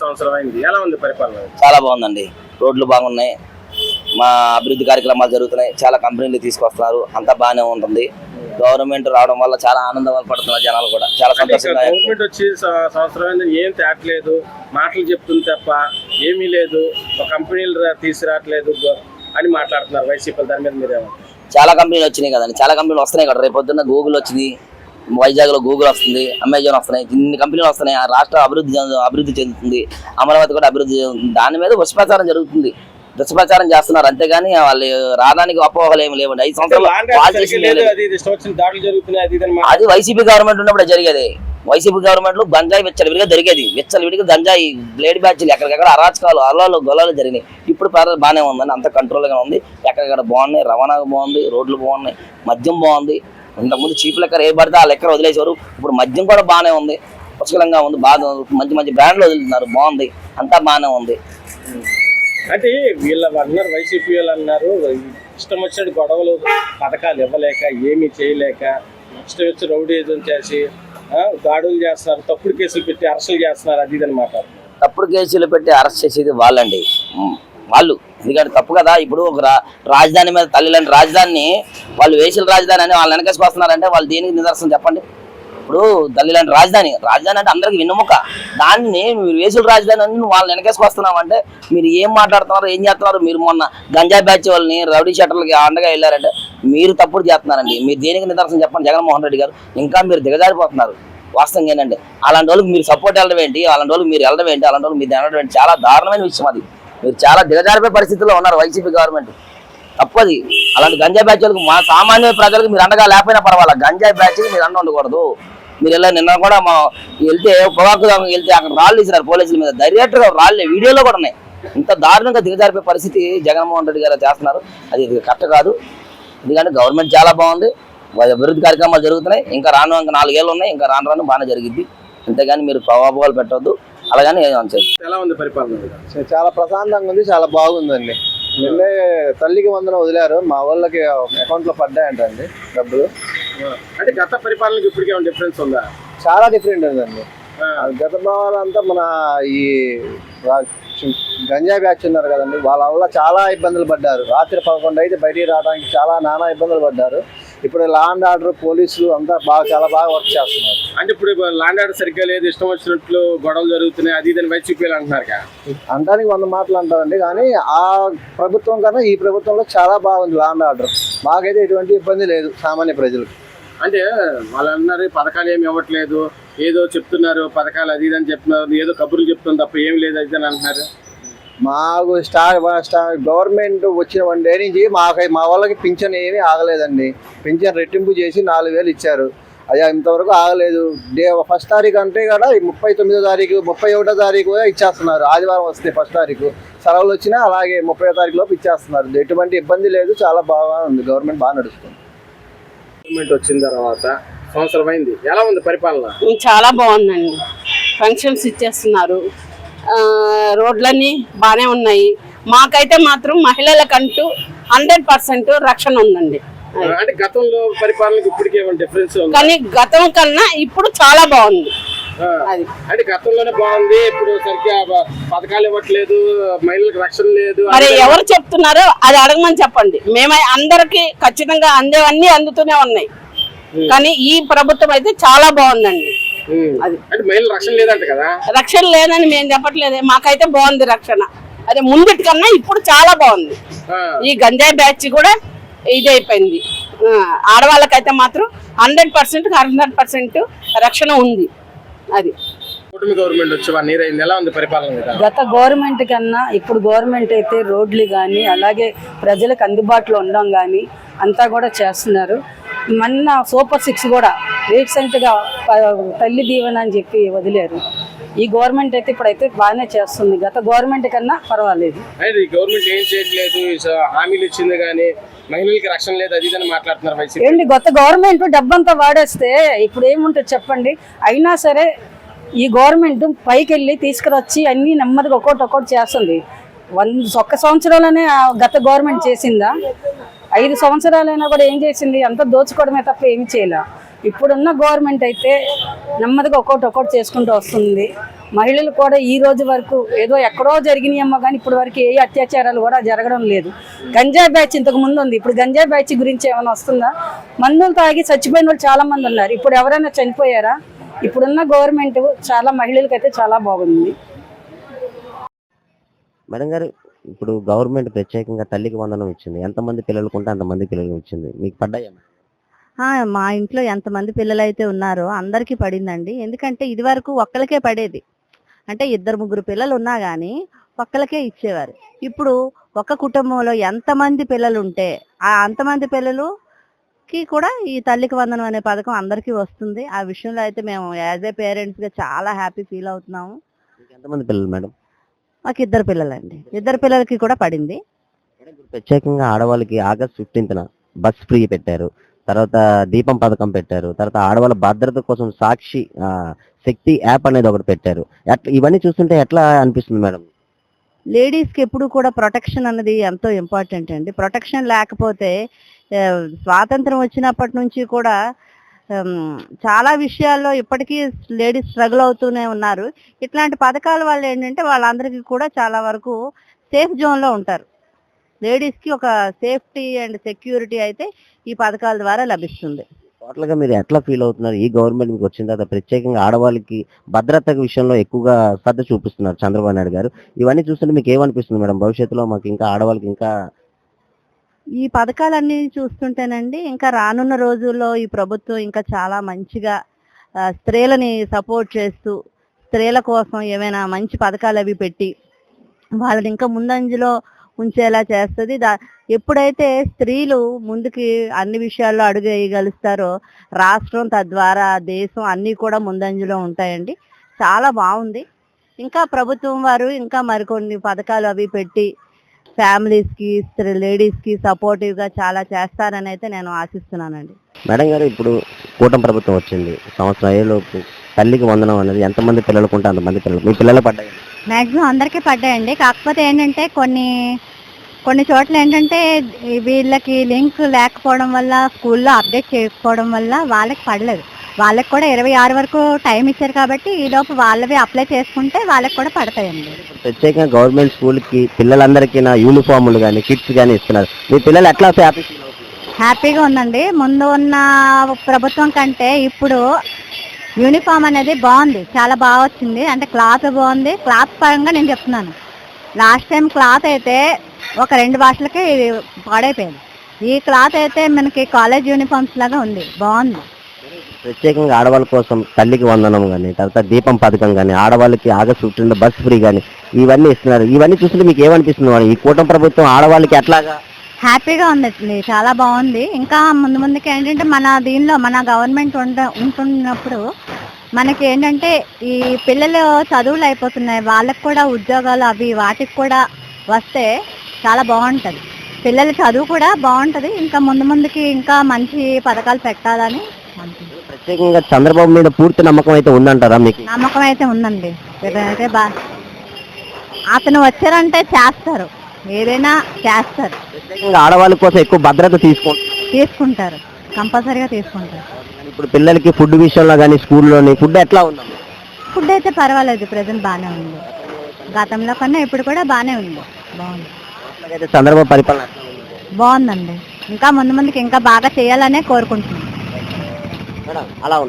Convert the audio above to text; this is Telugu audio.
సంవత్సరం అయింది. ఎలా ఉంది పరిపాలన? చాలా బాగుందండి. రోడ్లు బాగున్నాయి. మా అభివృద్ధి కార్యక్రమాలు జరుగుతున్నాయి. చాలా కంపెనీలు తీసుకొస్తున్నారు. అంతా బాగానే ఉంటుంది. గవర్నమెంట్ రావడం వల్ల చాలా ఆనందం పడుతున్నారు జనాలు కూడా. చాలా సంతోషంగా గవర్నమెంట్ వచ్చి సంవత్సరం ఏం తేట్లేదు. మాటలు చెప్తుంది తప్ప ఏమీ లేదు. కంపెనీలు తీసుకురావట్లేదు అని మాట్లాడుతున్నారు. వైసీపీ దాని మీద మీరేమంటారు? చాలా కంపెనీలు వచ్చినాయి కదండి. చాలా కంపెనీలు వస్తున్నాయి కదా. రేపు పొద్దున్న గూగుల్ వచ్చింది. వైజాగ్లో గూగుల్ వస్తుంది అమెజాన్ వస్తున్నాయి ఇన్ని కంపెనీలు వస్తున్నాయి ఆ రాష్ట్రం అభివృద్ధి అభివృద్ధి చెందుతుంది అమరావతి కూడా అభివృద్ధి చెందుతుంది దాని మీద దుష్ప్రచారం జరుగుతుంది. దుష్ప్రచారం చేస్తున్నారు అంతేగాని వాళ్ళు రావడానికి అపోహలు ఏమి లేవండి. ఐదు సంవత్సరాలు. అది వైసీపీ గవర్నమెంట్ ఉన్నప్పుడు జరిగేది. వైసీపీ గవర్నమెంట్లో గంజాయి విచ్చలు విడిగా దొరికేది. విచ్చలు విడిగా గంజాయి బ్లేడ్ బ్యాచ్లు ఎక్కడికక్కడ అరాచకాలు అల్లాలు గొల్లాలు జరిగినాయి. ఇప్పుడు పర్వాలేదు బాగానే ఉందండి అంత కంట్రోల్గా ఉంది. ఎక్కడికక్కడ బాగున్నాయి రవాణా బాగుంది రోడ్లు బాగున్నాయి మద్యం బాగుంది ఇంతకుముందు చీప్ లెక్కర్ ఏ పడితే ఆ లెక్కర్ వదిలేసేవారు. ఇప్పుడు మద్యం కూడా బాగానే ఉంది. పుష్కలంగా ఉంది బాగా మంచి మంచి బ్రాండ్లు వదులుతున్నారు బాగుంది. అంతా బాగానే ఉంది. అంటే వీళ్ళ అన్నారు వైసీపీ వాళ్ళు అన్నారు ఇష్టం వచ్చినట్టు గొడవలు పథకాలు ఇవ్వలేక ఏమీ చేయలేక ఇష్టం వచ్చి రౌడీజం చేసి దాడులు చేస్తున్నారు తప్పుడు కేసులు పెట్టి అరెస్టులు చేస్తున్నారు అది ఇది అని మాట్లాడుతున్నారు తప్పుడు కేసులు పెట్టి అరెస్ట్ చేసేది వాళ్ళండి. వాళ్ళు. ఎందుకంటే తప్పు కదా? ఇప్పుడు ఒక రా- రాజధాని మీద తల్లిలాంటి రాజధానిని వాళ్ళు వేసిన రాజధాని అని వాళ్ళు వెనకేసుకొస్తున్నారంటే వాళ్ళు దేనికి నిదర్శనం చెప్పండి? ఇప్పుడు తల్లిలాంటి రాజధాని రాజధాని అంటే అందరికి వినుముక దాన్ని మీరు వేసుల రాజధాని అని వాళ్ళని వెనకేసుకొస్తున్నావు అంటే మీరు ఏం మాట్లాడుతున్నారు ఏం చేస్తున్నారు? మీరు మొన్న గంజా బ్యాచ్ వాళ్ళని రౌడీ షటర్లకి అండగా వెళ్ళారంటే మీరు తప్పుడు చేస్తున్నారండి. మీరు దేనికి నిదర్శనం చెప్పండి? జగన్మోహన్ రెడ్డి గారు. ఇంకా మీరు దిగజారిపోతున్నారు. వాస్తవం ఏంటంటే అలాంటి వాళ్ళకి మీరు సపోర్ట్ వెళ్ళడం ఏంటి? అలాంటి వాళ్ళకి మీరు వెళ్ళడం ఏంటి? అలాంటి వాళ్ళకి మీరు వెళ్ళడం ఏంటి? చాలా దారుణమైన విషయం అది. మీరు చాలా దిగజారిపోయే పరిస్థితుల్లో ఉన్నారు వైసీపీ గవర్నమెంట్. తప్పది. అలాంటి గంజాయి బ్యాచ్ మా సామాన్య ప్రజలకు మీరు అండగా లేకపోయినా పర్వాలేదు గంజాయి బ్యాచ్కి మీరు అండ ఉండకూడదు. మీరు ఇలా నిన్న కూడా మా వెళ్తే పొగాకు వెళ్తే అక్కడ రాళ్ళు ఇచ్చినారు పోలీసుల మీద. డైరెక్ట్ రాళ్ళే రాళ్ళు వీడియోలో కూడా ఉన్నాయి. ఇంత దారుణంగా దిగజారిపోయే పరిస్థితి జగన్మోహన్ రెడ్డి గారు చేస్తున్నారు. అది కరెక్ట్ కాదు. ఎందుకంటే గవర్నమెంట్ చాలా బాగుంది. అభివృద్ధి కార్యక్రమాలు జరుగుతున్నాయి. ఇంకా రాను ఇంకా నాలుగేళ్ళు ఉన్నాయి. ఇంకా రాను రాను బాగానే జరిగింది అంతేగాని మీరు ప్రభావాలు పెట్టవద్దు. అలాగని. ఎలా ఉంది పరిపాలన? చాలా ప్రశాంతంగా ఉంది చాలా బాగుందండి. నిన్నే తల్లికి వందన వదిలారు మా వాళ్ళకి అకౌంట్లో పడ్డాయంటండి డబ్బులు. అంటే గత పరిపాలనకి ఇప్పటికే ఏమైనా డిఫరెన్స్ ఉందా? చాలా డిఫరెంట్ ఉందండి. గత భావాలంతా మన ఈ గంజాయి బ్యాచ్ ఉన్నారు కదండి వాళ్ళ వల్ల చాలా ఇబ్బందులు పడ్డారు. రాత్రి పదకొండు అయితే బయటికి రావడానికి చాలా నానా ఇబ్బందులు పడ్డారు. ఇప్పుడు లా అండ్ ఆర్డర్ పోలీసులు అంతా బాగా చాలా బాగా వర్క్ చేస్తున్నారు. అంటే ఇప్పుడు ల్యాండ్ ఆర్డర్ సరిగ్గా లేదు ఇష్టం వచ్చినట్లు గొడవలు జరుగుతున్నాయి అది ఇది అని వైసీపీ అంటున్నారు కదా. అంటానికి వంద మాటలు అంటారండి కానీ ఆ ప్రభుత్వం కన్నా ఈ ప్రభుత్వంలో చాలా బాగుంది లా అండ్ ఆర్డర్. మాకైతే ఎటువంటి ఇబ్బంది లేదు సామాన్య ప్రజలకు. అంటే వాళ్ళు అన్నారు పథకాలు ఏమి ఇవ్వట్లేదు ఏదో చెప్తున్నారు పథకాలు అది ఇది అని చెప్తున్నారు ఏదో కబుర్లు చెప్తుంది తప్ప ఏం లేదు అది అని అంటున్నారు. మాకు స్టార్ స్టార్ గవర్నమెంట్ వచ్చిన వన్ డే నుంచి మాకు మా వాళ్ళకి పింఛన్ ఏమీ ఆగలేదండి. పింఛన్ రెట్టింపు చేసి నాలుగు వేలు ఇచ్చారు. అయ్యా ఇంతవరకు ఆగలేదు. డే ఫస్ట్ తారీఖు అంటే కూడా ఈ ముప్పై తొమ్మిదో తారీఖు ముప్పై ఒకటో తారీఖు కూడా ఇచ్చేస్తున్నారు. ఆదివారం వస్తే ఫస్ట్ తారీఖు. సెలవులు వచ్చినా అలాగే ముప్పై తారీఖు లోపు ఇచ్చేస్తున్నారు. ఎటువంటి ఇబ్బంది లేదు. చాలా బాగా ఉంది. గవర్నమెంట్ బాగా నడుస్తుంది. గవర్నమెంట్ వచ్చిన తర్వాత సంవత్సరం అయింది. ఎలా ఉంది పరిపాలన? చాలా బాగుందండి. ఫంక్షన్స్ ఇచ్చేస్తున్నారు. రోడ్లన్నీ బాగానే ఉన్నాయి. మాకైతే మాత్రం మహిళలకంటూ హండ్రెడ్ పర్సెంట్ రక్షణ ఉందండి. అంటే గతంలో పరిపాలనకి ఇప్పటికే డిఫరెన్స్ కానీ గతం కన్నా ఇప్పుడు చాలా బాగుంది. అది. అంటే గతంలోనే బాగుంది ఇప్పుడు సరిగ్గా పథకాలు ఇవ్వట్లేదు మహిళలకు రక్షణ లేదు మరి ఎవరు చెప్తున్నారో అది అడగమని చెప్పండి. మేమై అందరికి ఖచ్చితంగా అందేవన్నీ అందుతూనే ఉన్నాయి. కానీ ఈ ప్రభుత్వం అయితే చాలా బాగుందండి. అది. రక్షణ లేదంట కదా? రక్షణ లేదని మేము చెప్పట్లేదు. మాకైతే బాగుంది రక్షణ. అదే ముందుటి కన్నా ఇప్పుడు చాలా బాగుంది. ఆ. ఈ గంజాయి బ్యాచ్ కూడా ఇది అయిపోయింది ఆడవాళ్ళకైతే మాత్రం హండ్రెడ్ పర్సెంట్ హండ్రెడ్ పర్సెంట్ రక్షణ ఉంది. అది. కూటమి గవర్నమెంట్ వచ్చి వన్ ఇయర్ అయింది. ఎలా ఉంది పరిపాలన మీద గత గవర్నమెంట్ కన్నా ఇప్పుడు గవర్నమెంట్ అయితే రోడ్లు కానీ అలాగే ప్రజలకు అందుబాటులో ఉండడం కానీ అంతా కూడా చేస్తున్నారు. మొన్న సూపర్ సిక్స్ కూడా రీసెంట్గా తల్లి దీవెన అని చెప్పి వదిలేరు. ఈ గవర్నమెంట్ అయితే ఇప్పుడైతే బాగానే చేస్తుంది. గత గవర్నమెంట్ కన్నా పర్వాలేదు. గవర్నమెంట్ ఏం చేయట్లేదు? హామీలు ఇచ్చింది కానీ మహిళలకి రక్షణ లేదు అది మాట్లాడుతున్నారు ఏంటి గత గవర్నమెంట్ డబ్బంతా వాడేస్తే ఇప్పుడు ఏముంటుంది చెప్పండి? అయినా సరే ఈ గవర్నమెంట్ పైకి వెళ్ళి తీసుకురొచ్చి అన్ని నెమ్మదిగా ఒక్కోటి ఒక్కోటి చేస్తుంది. వంద ఒక్క సంవత్సరాలనే గత గవర్నమెంట్ చేసిందా? ఐదు సంవత్సరాలైనా కూడా ఏం చేసింది? అంత దోచుకోవడమే తప్ప ఏమి చేయలే. ఇప్పుడున్న గవర్నమెంట్ అయితే నెమ్మదిగా ఒక్కోటి ఒక్కోటి చేసుకుంటూ వస్తుంది. మహిళలు కూడా ఈ రోజు వరకు ఏదో ఎక్కడో జరిగినాయమ్మో కానీ ఇప్పుడు వరకు ఏ అత్యాచారాలు కూడా జరగడం లేదు. గంజాయి బ్యాచ్ ఇంతకు ముందు ఉంది. ఇప్పుడు గంజాయి బ్యాచ్ గురించి ఏమైనా వస్తుందా? మందులు తాగి చచ్చిపోయిన వాళ్ళు చాలా మంది ఉన్నారు. ఇప్పుడు ఎవరైనా చనిపోయారా? ఇప్పుడున్న గవర్నమెంట్ చాలా మహిళలకైతే చాలా బాగుంది. మేడం గారు ఇప్పుడు గవర్నమెంట్ ప్రత్యేకంగా తల్లికి వందనం ఇచ్చింది. ఎంతమంది పిల్లలకు ఉంటే అంతమంది పిల్లలకు ఇచ్చింది. మీకు పడ్డాయా ఆ, మా ఇంట్లో ఎంతమంది పిల్లలు అయితే ఉన్నారో అందరికీ పడిందండి. ఎందుకంటే ఇది వరకు ఒక్కరికే పడేది. అంటే ఇద్దరు ముగ్గురు పిల్లలు ఉన్నా గానీ ఒక్కరికే ఇచ్చేవారు. ఇప్పుడు ఒక కుటుంబంలో ఎంతమంది పిల్లలు ఉంటే ఆ అంతమంది పిల్లలుకి కూడా ఈ తల్లికి వందనం అనే పథకం అందరికీ వస్తుంది. ఆ విషయంలో అయితే మేము యాజ్ ఏ పేరెంట్స్గా చాలా హ్యాపీ ఫీల్ అవుతున్నాము. ఎంతమంది పిల్లలు మేడం? మాకు ఇద్దరు పిల్లలండి. ఇద్దరు పిల్లలకి కూడా పడింది. ప్రత్యేకంగా ఆడవాళ్ళకి ఆగస్ట్ ఫిఫ్టీన్త్న బస్ ఫ్రీ పెట్టారు. తర్వాత దీపం పథకం పెట్టారు. తర్వాత ఆడవాళ్ళ భద్రత కోసం సాక్షి శక్తి యాప్ అనేది ఒకటి పెట్టారు. ఇవన్నీ చూస్తుంటే ఎట్లా అనిపిస్తుంది మేడం? లేడీస్కి ఎప్పుడు కూడా ప్రొటెక్షన్ అన్నది ఎంతో ఇంపార్టెంట్ అండి. ప్రొటెక్షన్ లేకపోతే స్వాతంత్రం వచ్చినప్పటి నుంచి కూడా చాలా విషయాల్లో ఇప్పటికీ లేడీస్ స్ట్రగుల్ అవుతూనే ఉన్నారు. ఇట్లాంటి పథకాల వల్ల ఏంటంటే వాళ్ళందరికీ కూడా చాలా వరకు సేఫ్ జోన్లో ఉంటారు. లేడీస్కి ఒక సేఫ్టీ అండ్ సెక్యూరిటీ అయితే ఈ పథకాల ద్వారా లభిస్తుంది. టోటల్గా మీరు ఎట్లా ఫీల్ అవుతున్నారు? ఈ గవర్నమెంట్ మీకు వచ్చిన తర్వాత ప్రత్యేకంగా ఆడవాళ్ళకి భద్రత విషయంలో ఎక్కువగా శ్రద్ధ చూపిస్తున్నారు చంద్రబాబు నాయుడు గారు. ఇవన్నీ చూస్తుంటే మీకు ఏమనిపిస్తుంది మేడం? భవిష్యత్తులో మాకు ఇంకా ఆడవాళ్ళకి ఇంకా ఈ పథకాలన్నీ చూస్తుంటేనండి ఇంకా రానున్న రోజుల్లో ఈ ప్రభుత్వం ఇంకా చాలా మంచిగా స్త్రీలని సపోర్ట్ చేస్తూ స్త్రీల కోసం ఏమైనా మంచి పథకాలు అవి పెట్టి వాళ్ళని ఇంకా ముందంజలో ఉంచేలా చేస్తుంది. దా ఎప్పుడైతే స్త్రీలు ముందుకి అన్ని విషయాల్లో అడుగు వేయగలుస్తారో రాష్ట్రం తద్వారా దేశం అన్నీ కూడా ముందంజలో ఉంటాయండి. చాలా బాగుంది. ఇంకా ప్రభుత్వం వారు ఇంకా మరికొన్ని పథకాలు అవి పెట్టి ఫ్యామిలీస్కి లేడీస్కి సపోర్టివ్గా చాలా చేస్తారని అయితే నేను ఆశిస్తున్నానండి. మేడం గారు ఇప్పుడు కూటమి ప్రభుత్వం వచ్చింది. సంవత్సరం అయ్యేలోపు తల్లికి వందనం అనేది ఎంతమంది పిల్లలకు ఉంటే అంతమంది పిల్లలు మీ పిల్లలు పడ్డాయి. మ్యాక్సిమం అందరికీ పడ్డాయండి. కాకపోతే ఏంటంటే కొన్ని కొన్ని చోట్ల ఏంటంటే వీళ్ళకి లింక్ లేకపోవడం వల్ల స్కూల్లో అప్డేట్ చేయకపోవడం వల్ల వాళ్ళకి పడలేదు. వాళ్ళకి కూడా ఇరవై ఆరు వరకు టైం ఇచ్చారు కాబట్టి ఈ లోపు వాళ్ళవి అప్లై చేసుకుంటే వాళ్ళకి కూడా పడతాయండి. ప్రత్యేకంగా గవర్నమెంట్ స్కూల్కి పిల్లలందరికీ నా యూనిఫామ్లు కానీ కిట్స్ కానీ ఇస్తున్నారు. మీ పిల్లలు ఎట్లా హ్యాపీ హ్యాపీగా ఉందండి. ముందు ఉన్న ప్రభుత్వం కంటే ఇప్పుడు యూనిఫామ్ అనేది బాగుంది. చాలా బాగా వచ్చింది. అంటే క్లాత్ బాగుంది. క్లాత్ పరంగా నేను చెప్తున్నాను. లాస్ట్ టైం క్లాత్ అయితే ఒక రెండు భాషలకి పాడైపోయింది. ఈ క్లాత్ అయితే మనకి కాలేజ్ యూనిఫామ్స్ లాగా ఉంది. బాగుంది. ప్రత్యేకంగా ఆడవాళ్ళ కోసం తల్లికి వందనం కానీ తర్వాత దీపం పథకం కానీ ఆడవాళ్ళకి ఆగస్ట్ ఫిఫ్టీన్ బస్ ఫ్రీ కానీ ఇవన్నీ ఇస్తున్నారు. ఇవన్నీ చూస్తుంటే మీకు ఏమనిపిస్తుంది మేడం ఈ కూటమి ప్రభుత్వం ఆడవాళ్ళకి ఎట్లాగా? హ్యాపీగా ఉంది చాలా బాగుంది. ఇంకా ముందు ముందుకి ఏంటంటే మన దీనిలో మన గవర్నమెంట్ ఉండ ఉంటున్నప్పుడు మనకి ఏంటంటే ఈ పిల్లలు చదువులు అయిపోతున్నాయి. వాళ్ళకి కూడా ఉద్యోగాలు అవి వాటికి కూడా వస్తే చాలా బాగుంటుంది. పిల్లల చదువు కూడా బాగుంటుంది. ఇంకా ముందు ముందుకి ఇంకా మంచి పథకాలు పెట్టాలని ప్రత్యేకంగా చంద్రబాబు మీద పూర్తి నమ్మకం అయితే ఉందంటారా మీకు? నమ్మకం అయితే ఉందండి. అయితే బా అతను వచ్చారంటే చేస్తారు. ఏదైనా చేస్తారు. ప్రత్యేకంగా ఆడవాళ్ళ కోసం ఎక్కువ భద్రత తీసుకుంటారు. తీసుకుంటారు. కంపల్సరీగా తీసుకుంటారు. ఇప్పుడు పిల్లలకి ఫుడ్ విషయంలో కానీ స్కూల్లోని ఫుడ్ ఎట్లా ఉందమ్మా ఫుడ్ అయితే పర్వాలేదు. ప్రజెంట్ బాగానే ఉంది. గతంలో కన్నా ఇప్పుడు కూడా బాగానే ఉంది. బాగుంది. అయితే చంద్రబాబు పరిపాలన ఉంది? బాగుందండి. ఇంకా ముందు ముందుకి ఇంకా బాగా చేయాలనే కోరుకుంటున్నాను అలా ఉంది